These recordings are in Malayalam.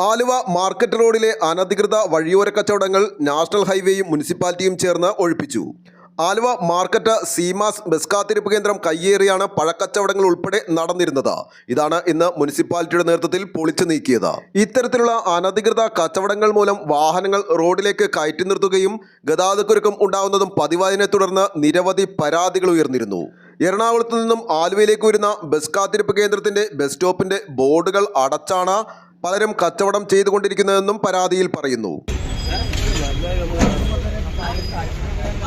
ആലുവ മാർക്കറ്റ് റോഡിലെ അനധികൃത വഴിയോര കച്ചവടങ്ങൾ നാഷണൽ ഹൈവേയും മുനിസിപ്പാലിറ്റിയും ചേർന്ന് ഒഴിപ്പിച്ചു. ആലുവ മാർക്കറ്റ് സീമാസ് ബസ് കാത്തിരിപ്പ് കേന്ദ്രം കയ്യേറിയാണ് പഴക്കച്ചവടങ്ങൾ ഉൾപ്പെടെ നടന്നിരുന്നത്. ഇതാണ് ഇന്ന് മുനിസിപ്പാലിറ്റിയുടെ നേതൃത്വത്തിൽ പൊളിച്ചു നീക്കിയത്. ഇത്തരത്തിലുള്ള അനധികൃത കച്ചവടങ്ങൾ മൂലം വാഹനങ്ങൾ റോഡിലേക്ക് കയറ്റി നിർത്തുകയും ഗതാഗതക്കുരുക്കം ഉണ്ടാകുന്നതും പതിവായതിനെ തുടർന്ന് നിരവധി പരാതികൾ ഉയർന്നിരുന്നു. എറണാകുളത്ത് നിന്നും ആലുവയിലേക്ക് വരുന്ന ബസ് കാത്തിരിപ്പ് കേന്ദ്രത്തിന്റെ ബസ് സ്റ്റോപ്പിന്റെ ബോർഡുകൾ അടച്ചാണ് പലരും കച്ചവടം ചെയ്തുകൊണ്ടിരിക്കുന്നതെന്നും പരാതിയിൽ പറയുന്നു.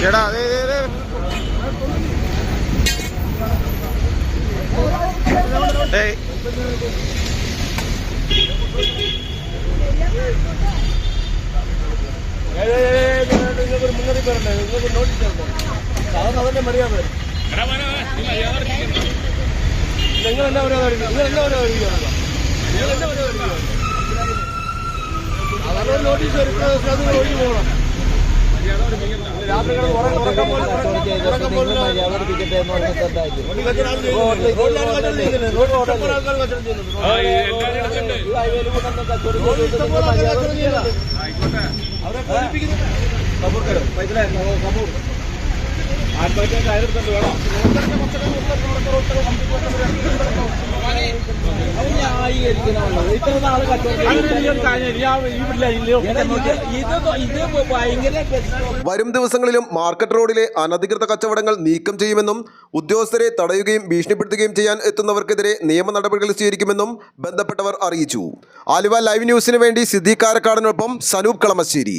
ചേട്ടാ അതെ അതെ അതെ മുന്നറിയിപ്പ് തരണ്ടേ നിങ്ങൾക്ക് നോട്ടീസ് സാധാരണ അതന്നെ മര്യാദ നിങ്ങൾ എന്താ പറയുക നിങ്ങൾ എന്താ പറയുക നിങ്ങൾ എന്താ പറയുക നോട്ടീസ് അത് ഒഴിഞ്ഞു പോകണം ആത്മഹത്യ കയറെടുത്തോണ്ട് വേണം ഭയങ്കര വരും ദിവസങ്ങളിലും മാർക്കറ്റ് റോഡിലെ അനധികൃത കച്ചവടങ്ങൾ നീക്കം ചെയ്യുമെന്നും ഉദ്യോഗസ്ഥരെ തടയുകയും ഭീഷണിപ്പെടുത്തുകയും ചെയ്യാൻ എത്തുന്നവർക്കെതിരെ നിയമ നടപടികൾ സ്വീകരിക്കുമെന്നും ബന്ധപ്പെട്ടവർ അറിയിച്ചു. ആലുവ ലൈവ് ന്യൂസിന് വേണ്ടി സിദ്ദീഖ് കാരക്കാടിനൊപ്പം സനൂപ് കളമശ്ശേരി.